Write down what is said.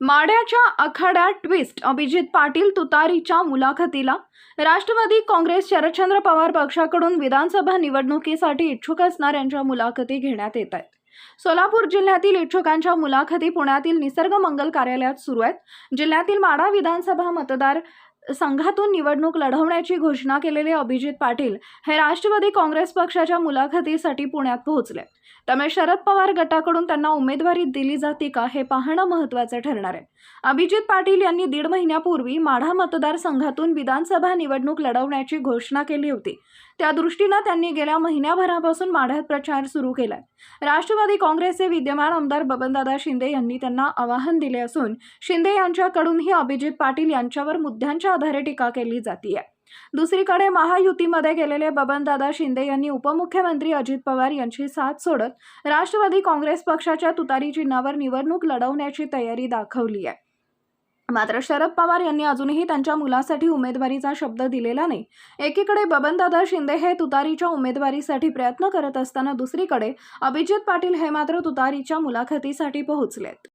माड्याच्या आखाड्यात ट्विस्ट अभिजित पाटील तुतारीच्या मुलाखतीला. राष्ट्रवादी काँग्रेस शरदचंद्र पवार पक्षाकडून विधानसभा निवडणुकीसाठी इच्छुक असणाऱ्यांच्या मुलाखती घेण्यात येत आहेत. सोलापूर जिल्ह्यातील इच्छुकांच्या मुलाखती पुण्यातील निसर्ग मंगल कार्यालयात सुरू आहेत. जिल्ह्यातील माडा विधानसभा मतदार संघातून निवडणूक लढवण्याची घोषणा केलेले अभिजित पाटील हे राष्ट्रवादी काँग्रेस पक्षाच्या मुलाखतीसाठी पुण्यात पोहोचले. त्यामुळे शरद पवार गटाकडून त्यांना उमेदवारी दिली जाते का हे पाहणं महत्त्वाचं ठरणार आहे. अभिजित पाटील यांनी दीड महिन्यापूर्वी माढा मतदारसंघातून विधानसभा निवडणूक लढवण्याची घोषणा केली होती. त्या दृष्टीनं त्यांनी गेल्या महिन्याभरापासून माढ्यात प्रचार सुरू केलाय. राष्ट्रवादी काँग्रेसचे विद्यमान आमदार बबनदादा शिंदे यांनी त्यांना आवाहन दिले असून शिंदे यांच्याकडूनही अभिजित पाटील यांच्यावर मुद्द्यांच्या आधारे टीका केली जातीय. दुसरीकडे महायुतीमध्ये गेलेले बबनदादा शिंदे यांनी उपमुख्यमंत्री अजित पवार यांची साथ सोडत राष्ट्रवादी काँग्रेस पक्षाच्या तुतारी चिन्हावर निवडणूक लढवण्याची तयारी दाखवली आहे मात्र शरद पवार यांनी अजूनही त्यांच्या मुलासाठी उमेदवारीचा शब्द दिलेला नाही. एकीकडे बबनदादा शिंदे हे तुतारीच्या उमेदवारीसाठी प्रयत्न करत असताना दुसरीकडे अभिजित पाटील हे मात्र तुतारीच्या मुलाखतीसाठी पोहोचलेत.